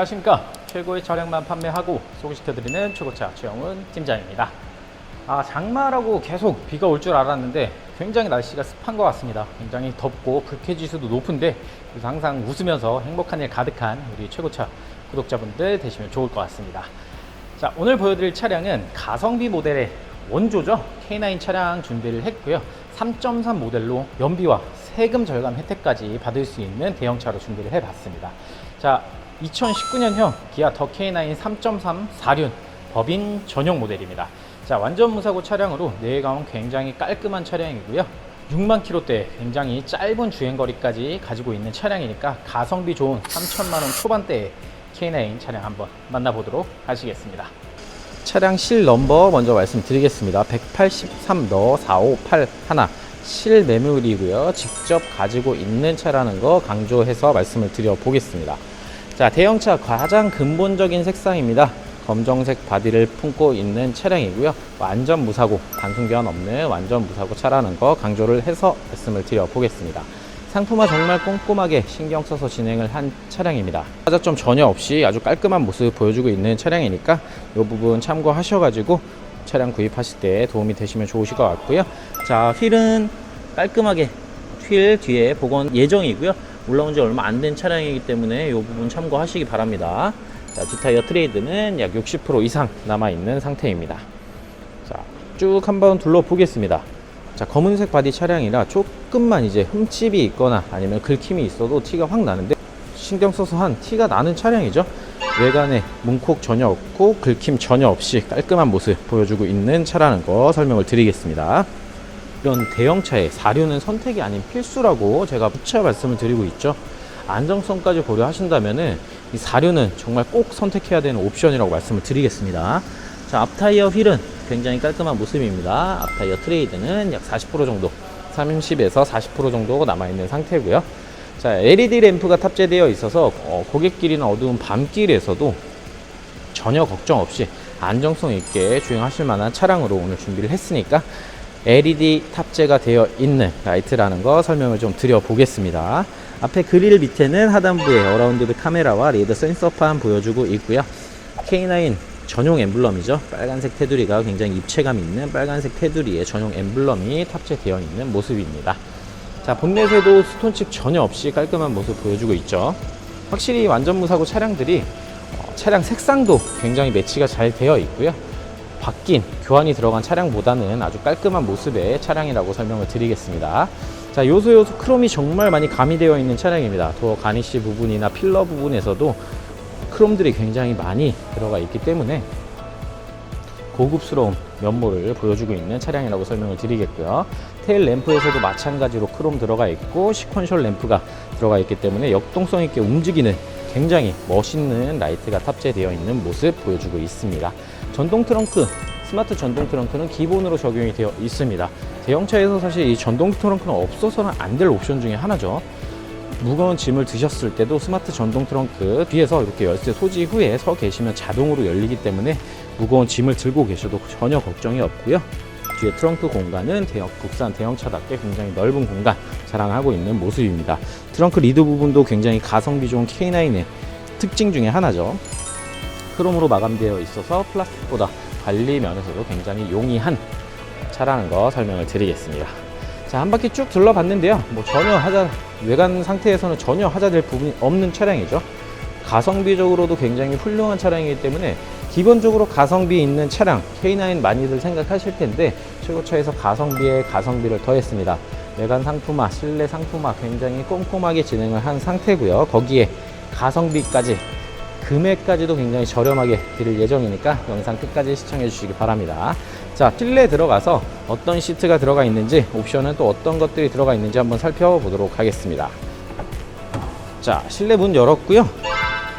안녕하십니까. 최고의 차량만 판매하고 소개시켜드리는 최고차 최영훈 팀장입니다. 아 장마라고 계속 비가 올 줄 알았는데 굉장히 날씨가 습한 것 같습니다. 굉장히 덥고 불쾌지수도 높은데 그래서 항상 웃으면서 행복한 일 가득한 우리 최고차 구독자분들 되시면 좋을 것 같습니다. 자 오늘 보여드릴 차량은 가성비 모델의 원조죠. K9 차량 준비를 했고요. 3.3 모델로 연비와 세금 절감 혜택까지 받을 수 있는 대형차로 준비를 해봤습니다. 자 2019년형 기아 더 K9 3.3 4륜 법인 전용 모델입니다. 자, 완전 무사고 차량으로 내외감은 굉장히 깔끔한 차량이고요. 6만 킬로대 굉장히 짧은 주행거리까지 가지고 있는 차량이니까 가성비 좋은 3천만 원 초반대의 K9 차량 한번 만나보도록 하시겠습니다. 차량 실 넘버 먼저 말씀드리겠습니다. 183너 4581 실매물이고요. 직접 가지고 있는 차라는 거 강조해서 말씀을 드려 보겠습니다. 자, 대형차 가장 근본적인 색상입니다. 검정색 바디를 품고 있는 차량이고요. 완전 무사고, 단순 교환 없는 완전 무사고 차라는 거 강조를 해서 말씀을 드려 보겠습니다. 상품화 정말 꼼꼼하게 신경 써서 진행을 한 차량입니다. 하자점 전혀 없이 아주 깔끔한 모습 보여주고 있는 차량이니까 이 부분 참고하셔가지고 차량 구입하실 때 도움이 되시면 좋으실 것 같고요. 자, 휠은 깔끔하게 휠 뒤에 복원 예정이고요. 올라온 지 얼마 안 된 차량이기 때문에 이 부분 참고하시기 바랍니다. 자, 뒷타이어 트레이드는 약 60% 이상 남아있는 상태입니다. 자, 쭉 한번 둘러보겠습니다. 자, 검은색 바디 차량이라 조금만 이제 흠집이 있거나 아니면 긁힘이 있어도 티가 확 나는데 신경 써서 한 티가 나는 차량이죠. 외관에 문콕 전혀 없고 긁힘 전혀 없이 깔끔한 모습 보여주고 있는 차라는 거 설명을 드리겠습니다. 이런 대형차의 사륜은 선택이 아닌 필수라고 제가 부차 말씀을 드리고 있죠. 안정성까지 고려하신다면은 이 사륜은 정말 꼭 선택해야 되는 옵션이라고 말씀을 드리겠습니다. 자, 앞타이어 휠은 굉장히 깔끔한 모습입니다. 앞타이어 트레이드는 약 40% 정도, 30에서 40% 정도 남아있는 상태고요. 자, LED 램프가 탑재되어 있어서 어, 고객길이나 어두운 밤길에서도 전혀 걱정 없이 안정성 있게 주행하실 만한 차량으로 오늘 준비를 했으니까 LED 탑재가 되어 있는 라이트라는 거 설명을 좀 드려 보겠습니다. 앞에 그릴 밑에는 하단부에 어라운드 카메라와 레이더 센서판 보여주고 있고요. K9 전용 엠블럼이죠. 빨간색 테두리가 굉장히 입체감 있는 빨간색 테두리에 전용 엠블럼이 탑재되어 있는 모습입니다. 자, 본넷에도 스톤칩 전혀 없이 깔끔한 모습 보여주고 있죠. 확실히 완전 무사고 차량들이 어, 차량 색상도 굉장히 매치가 잘 되어 있고요. 바뀐 교환이 들어간 차량보다는 아주 깔끔한 모습의 차량이라고 설명을 드리겠습니다. 자, 요소 요소 크롬이 정말 많이 가미되어 있는 차량입니다. 도어 가니쉬 부분이나 필러 부분에서도 크롬들이 굉장히 많이 들어가 있기 때문에 고급스러운 면모를 보여주고 있는 차량이라고 설명을 드리겠고요. 테일 램프에서도 마찬가지로 크롬 들어가 있고 시퀀셜 램프가 들어가 있기 때문에 역동성 있게 움직이는 굉장히 멋있는 라이트가 탑재되어 있는 모습 보여주고 있습니다. 전동 트렁크, 스마트 전동 트렁크는 기본으로 적용이 되어 있습니다. 대형차에서 사실 이 전동 트렁크는 없어서는 안 될 옵션 중에 하나죠. 무거운 짐을 드셨을 때도 스마트 전동 트렁크 뒤에서 이렇게 열쇠 소지 후에 서 계시면 자동으로 열리기 때문에 무거운 짐을 들고 계셔도 전혀 걱정이 없고요. 뒤에 트렁크 공간은 대형, 국산 대형차답게 굉장히 넓은 공간 자랑하고 있는 모습입니다. 트렁크 리드 부분도 굉장히 가성비 좋은 K9의 특징 중에 하나죠. 크롬으로 마감되어 있어서 플라스틱보다 관리 면에서도 굉장히 용이한 차라는 거 설명을 드리겠습니다. 자, 한 바퀴 쭉 둘러봤는데요. 뭐 전혀 하자, 외관 상태에서는 전혀 하자될 부분이 없는 차량이죠. 가성비적으로도 굉장히 훌륭한 차량이기 때문에 기본적으로 가성비 있는 차량 K9 많이들 생각하실 텐데 최고차에서 가성비에 가성비를 더했습니다. 외관 상품화, 실내 상품화 굉장히 꼼꼼하게 진행을 한 상태고요. 거기에 가성비까지 금액까지도 굉장히 저렴하게 드릴 예정이니까 영상 끝까지 시청해 주시기 바랍니다. 자, 실내 들어가서 어떤 시트가 들어가 있는지, 옵션은 또 어떤 것들이 들어가 있는지 한번 살펴보도록 하겠습니다. 자, 실내 문 열었고요.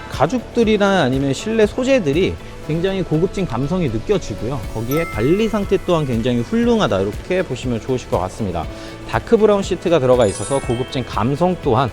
가죽들이나 아니면 실내 소재들이 굉장히 고급진 감성이 느껴지고요. 거기에 관리 상태 또한 굉장히 훌륭하다. 이렇게 보시면 좋으실 것 같습니다. 다크 브라운 시트가 들어가 있어서 고급진 감성 또한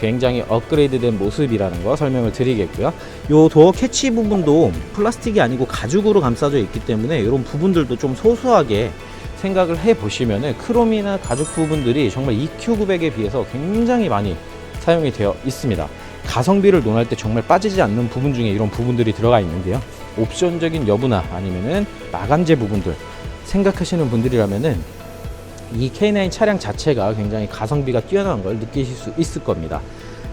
굉장히 업그레이드된 모습이라는 거 설명을 드리겠고요. 요 도어 캐치 부분도 플라스틱이 아니고 가죽으로 감싸져 있기 때문에 이런 부분들도 좀 소소하게 생각을 해 보시면은 크롬이나 가죽 부분들이 정말 EQ900에 비해서 굉장히 많이 사용이 되어 있습니다. 가성비를 논할 때 정말 빠지지 않는 부분 중에 이런 부분들이 들어가 있는데요. 옵션적인 여부나 아니면은 마감재 부분들 생각하시는 분들이라면은 이 K9 차량 자체가 굉장히 가성비가 뛰어난 걸 느끼실 수 있을 겁니다.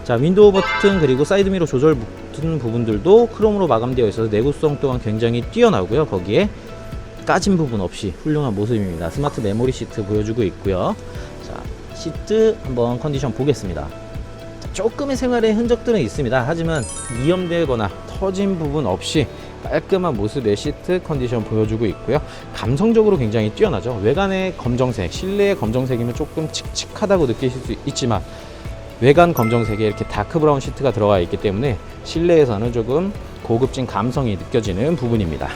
자, 윈도우 버튼 그리고 사이드 미러 조절 버튼 부분들도 크롬으로 마감되어 있어서 내구성 또한 굉장히 뛰어나고요. 거기에 까진 부분 없이 훌륭한 모습입니다. 스마트 메모리 시트 보여주고 있고요. 자, 시트 한번 컨디션 보겠습니다. 자, 조금의 생활의 흔적들은 있습니다. 하지만 이염되거나 터진 부분 없이 깔끔한 모습의 시트 컨디션 보여주고 있고요. 감성적으로 굉장히 뛰어나죠. 외관의 검정색, 실내의 검정색이면 조금 칙칙하다고 느끼실 수 있지만 외관 검정색에 이렇게 다크 브라운 시트가 들어가 있기 때문에 실내에서는 조금 고급진 감성이 느껴지는 부분입니다.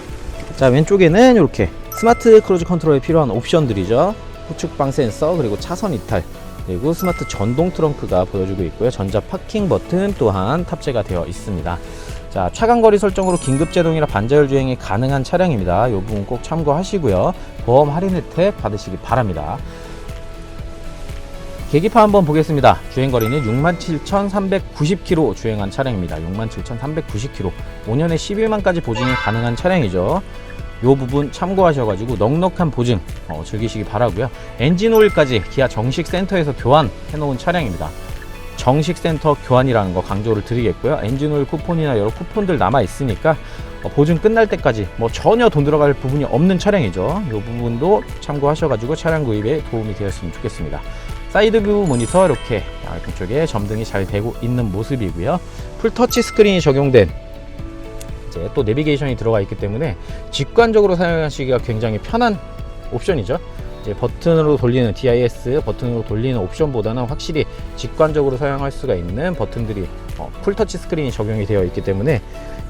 자 왼쪽에는 이렇게 스마트 크루즈 컨트롤에 필요한 옵션들이죠. 후측방 센서 그리고 차선 이탈 그리고 스마트 전동 트렁크가 보여주고 있고요. 전자 파킹 버튼 또한 탑재가 되어 있습니다. 자 차간거리 설정으로 긴급 제동이라 반자율 주행이 가능한 차량입니다. 이 부분 꼭 참고하시고요. 보험 할인 혜택 받으시기 바랍니다. 계기판 한번 보겠습니다. 주행거리는 67,390km 주행한 차량입니다. 67,390km. 5년에 11만까지 보증이 가능한 차량이죠. 이 부분 참고하셔가지고 넉넉한 보증 어, 즐기시기 바라고요. 엔진 오일까지 기아 정식 센터에서 교환해 놓은 차량입니다. 정식 센터 교환이라는 거 강조를 드리겠고요. 엔진 오일 쿠폰이나 여러 쿠폰들 남아 있으니까 어, 보증 끝날 때까지 뭐 전혀 돈 들어갈 부분이 없는 차량이죠. 이 부분도 참고하셔가지고 차량 구입에 도움이 되었으면 좋겠습니다. 사이드 뷰 모니터 이렇게 양쪽에 점등이 잘 되고 있는 모습이고요. 풀 터치 스크린이 적용된 또 내비게이션이 들어가 있기 때문에 직관적으로 사용하시기가 굉장히 편한 옵션이죠. 이제 버튼으로 돌리는 DIS 버튼으로 돌리는 옵션보다는 확실히 직관적으로 사용할 수가 있는 버튼들이 어, 풀 터치 스크린이 적용이 되어 있기 때문에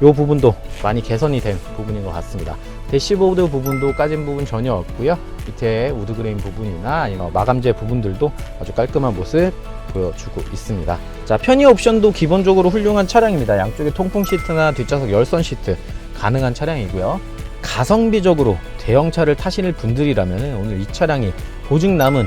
이 부분도 많이 개선이 된 부분인 것 같습니다. 대시보드 부분도 까진 부분 전혀 없고요. 밑에 우드그레인 부분이나 아니면 마감재 부분들도 아주 깔끔한 모습 보여주고 있습니다. 자, 편의 옵션도 기본적으로 훌륭한 차량입니다. 양쪽에 통풍 시트나 뒷좌석 열선 시트 가능한 차량이고요. 가성비적으로 대형차를 타시는 분들이라면 오늘 이 차량이 보증 남은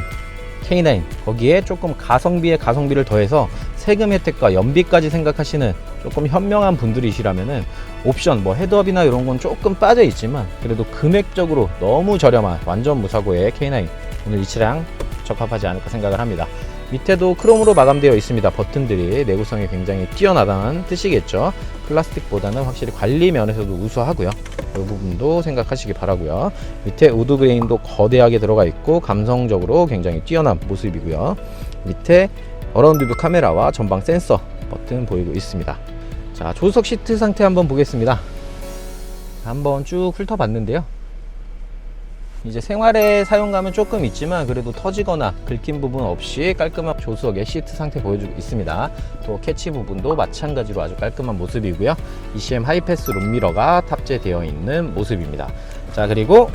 K9 거기에 조금 가성비에 가성비를 더해서 세금 혜택과 연비까지 생각하시는 조금 현명한 분들이시라면은 옵션 뭐 헤드업이나 이런 건 조금 빠져 있지만 그래도 금액적으로 너무 저렴한 완전 무사고의 K9 오늘 이 차량 적합하지 않을까 생각을 합니다. 밑에도 크롬으로 마감되어 있습니다. 버튼들이 내구성이 굉장히 뛰어나다는 뜻이겠죠. 플라스틱보다는 확실히 관리 면에서도 우수하고요. 이 부분도 생각하시기 바라고요. 밑에 우드 그레인도 거대하게 들어가 있고 감성적으로 굉장히 뛰어난 모습이고요. 밑에 어라운드 뷰 카메라와 전방 센서 버튼 보이고 있습니다. 자, 조수석 시트 상태 한번 보겠습니다. 한번 쭉 훑어봤는데요. 이제 생활에 사용감은 조금 있지만 그래도 터지거나 긁힌 부분 없이 깔끔한 조수석의 시트 상태 보여주고 있습니다. 또 캐치 부분도 마찬가지로 아주 깔끔한 모습이고요. ECM 하이패스 룸미러가 탑재되어 있는 모습입니다. 자 그리고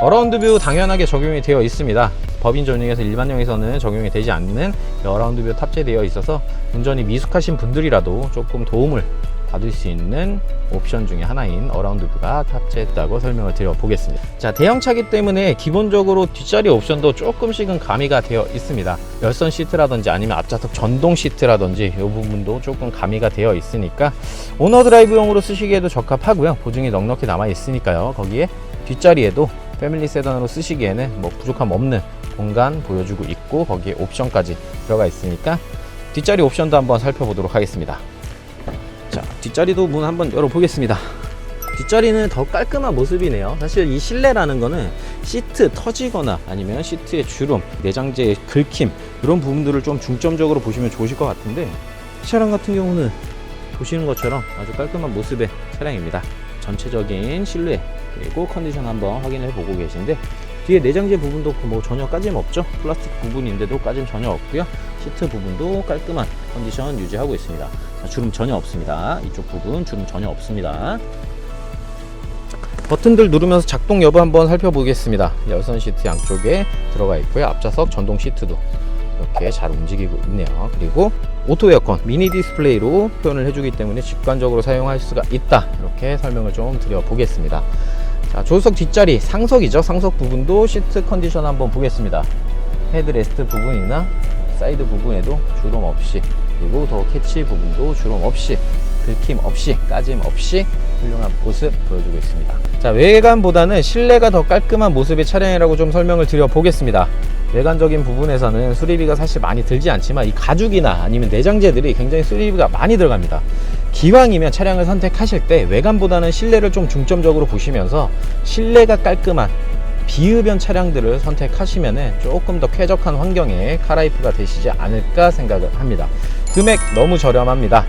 어라운드 뷰 당연하게 적용이 되어 있습니다. 법인 전용에서 일반용에서는 적용이 되지 않는 어라운드 뷰 탑재되어 있어서 운전이 미숙하신 분들이라도 조금 도움을 받을 수 있는 옵션 중에 하나인 어라운드 뷰가 탑재했다고 설명을 드려 보겠습니다. 자, 대형차기 때문에 기본적으로 뒷자리 옵션도 조금씩은 가미가 되어 있습니다. 열선 시트라든지 아니면 앞좌석 전동 시트라든지 이 부분도 조금 가미가 되어 있으니까 오너 드라이브용으로 쓰시기에도 적합하고요. 보증이 넉넉히 남아 있으니까요. 거기에 뒷자리에도 패밀리 세단으로 쓰시기에는 뭐 부족함 없는 공간 보여주고 있고 거기에 옵션까지 들어가 있으니까 뒷자리 옵션도 한번 살펴보도록 하겠습니다. 자, 뒷자리도 문 한번 열어보겠습니다. 뒷자리는 더 깔끔한 모습이네요. 사실 이 실내라는 거는 시트 터지거나 아니면 시트의 주름, 내장재의 긁힘 이런 부분들을 좀 중점적으로 보시면 좋으실 것 같은데 이 차량 같은 경우는 보시는 것처럼 아주 깔끔한 모습의 차량입니다. 전체적인 실루엣 그리고 컨디션 한번 확인해 보고 계신데 뒤에 내장재 부분도 뭐 전혀 까짐 없죠? 플라스틱 부분인데도 까짐 전혀 없고요. 시트 부분도 깔끔한 컨디션 유지하고 있습니다. 자, 주름 전혀 없습니다. 이쪽 부분 주름 전혀 없습니다. 버튼들 누르면서 작동 여부 한번 살펴보겠습니다. 열선 시트 양쪽에 들어가 있고요. 앞좌석 전동 시트도 이렇게 잘 움직이고 있네요. 그리고 오토 에어컨 미니 디스플레이로 표현을 해주기 때문에 직관적으로 사용할 수가 있다. 이렇게 설명을 좀 드려 보겠습니다 자, 조수석 뒷자리 상석이죠. 상석 부분도 시트 컨디션 한번 보겠습니다. 헤드레스트 부분이나 사이드 부분에도 주름 없이 그리고 더 캐치 부분도 주름 없이 긁힘 없이 까짐 없이 훌륭한 모습 보여주고 있습니다. 자 외관보다는 실내가 더 깔끔한 모습의 차량이라고 좀 설명을 드려 보겠습니다. 외관적인 부분에서는 수리비가 사실 많이 들지 않지만 이 가죽이나 아니면 내장재들이 굉장히 수리비가 많이 들어갑니다. 기왕이면 차량을 선택하실 때 외관보다는 실내를 좀 중점적으로 보시면서 실내가 깔끔한 비흡연 차량들을 선택하시면 조금 더 쾌적한 환경의 카라이프가 되시지 않을까 생각을 합니다. 금액 너무 저렴합니다.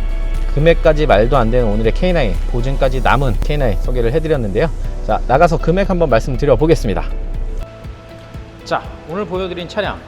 금액까지 말도 안 되는 오늘의 K9 보증까지 남은 K9 소개를 해드렸는데요. 자 나가서 금액 한번 말씀드려 보겠습니다. 자, 오늘 보여드린 차량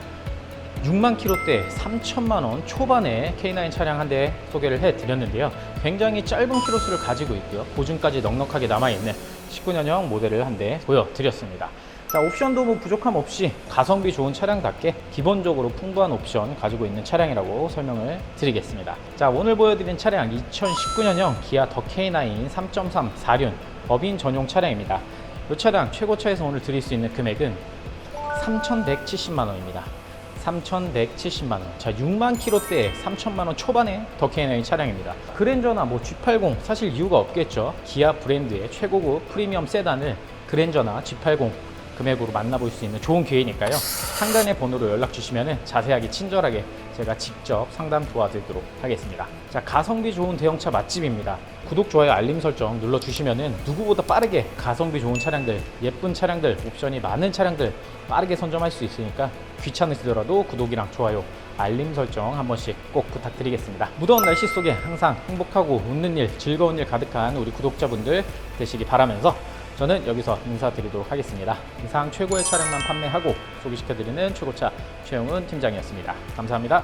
6만 킬로대 3천만 원 초반의 K9 차량 한 대 소개를 해드렸는데요. 굉장히 짧은 키로수를 가지고 있고요. 보증까지 넉넉하게 남아있는 19년형 모델을 한 대 보여드렸습니다. 자, 옵션도 뭐 부족함 없이 가성비 좋은 차량답게 기본적으로 풍부한 옵션 가지고 있는 차량이라고 설명을 드리겠습니다. 자, 오늘 보여드린 차량 2019년형 기아 더 K9 3.3 4륜 법인 전용 차량입니다. 이 차량 최고차에서 오늘 드릴 수 있는 금액은 3,170만 원입니다. 3,170만 원. 자, 6만 킬로대 3천만 원 초반의 더 K9 차량입니다. 그랜저나 뭐 G80 사실 이유가 없겠죠. 기아 브랜드의 최고급 프리미엄 세단을 그랜저나 G80 금액으로 만나볼 수 있는 좋은 기회니까요. 상단의 번호로 연락 주시면 자세하게 친절하게 제가 직접 상담 도와드리도록 하겠습니다. 자, 가성비 좋은 대형차 맛집입니다. 구독, 좋아요, 알림 설정 눌러주시면 누구보다 빠르게 가성비 좋은 차량들, 예쁜 차량들, 옵션이 많은 차량들 빠르게 선점할 수 있으니까 귀찮으시더라도 구독이랑 좋아요, 알림 설정 한 번씩 꼭 부탁드리겠습니다. 무더운 날씨 속에 항상 행복하고 웃는 일, 즐거운 일 가득한 우리 구독자분들 되시기 바라면서 저는 여기서 인사드리도록 하겠습니다. 이상 최고의 차량만 판매하고 소개시켜드리는 최고차 최영훈 팀장이었습니다. 감사합니다.